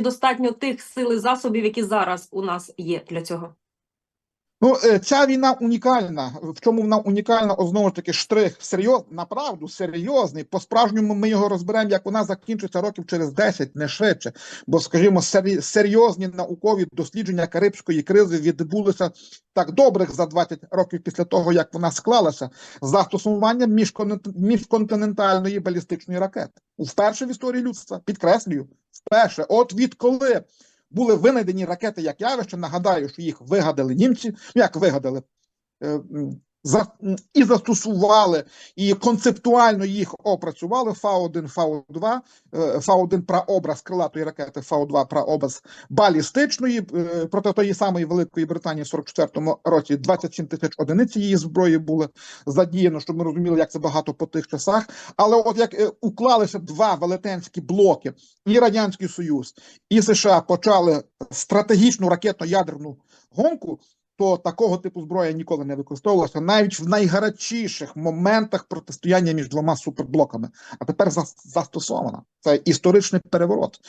достатньо тих сил і засобів, які зараз у нас є для цього? Ну, е, ця війна унікальна. В чому вона унікальна? О, знову ж таки, штрих серйоз, направду серйозний. По-справжньому ми його розберемо, як вона закінчиться років через 10, не швидше. Бо, скажімо, серйозні наукові дослідження Карибської кризи відбулися так добрих за 20 років після того, як вона склалася, з застосуванням міжконтинентальної балістичної ракети. Вперше в історії людства, підкреслюю, вперше. От відколи були винайдені ракети як явище. Нагадаю, що їх вигадали німці. Ну як вигадали? За, і застосували, і концептуально їх опрацювали Фау-1, Фау-2, е, Фау-1 прообраз крилатої ракети, Фау-2 прообраз балістичної е, проти тої самої Великої Британії в 44-му році 27 тисяч одиниць її зброї були задіяно, щоб ми розуміли, як це багато по тих часах. Але от як е, уклалися два велетенські блоки, і Радянський Союз, і США почали стратегічну ракетно-ядерну гонку, то такого типу зброя ніколи не використовувалася навіть в найгарячіших моментах протистояння між двома суперблоками. А тепер зас- застосована. Це історичний переворот.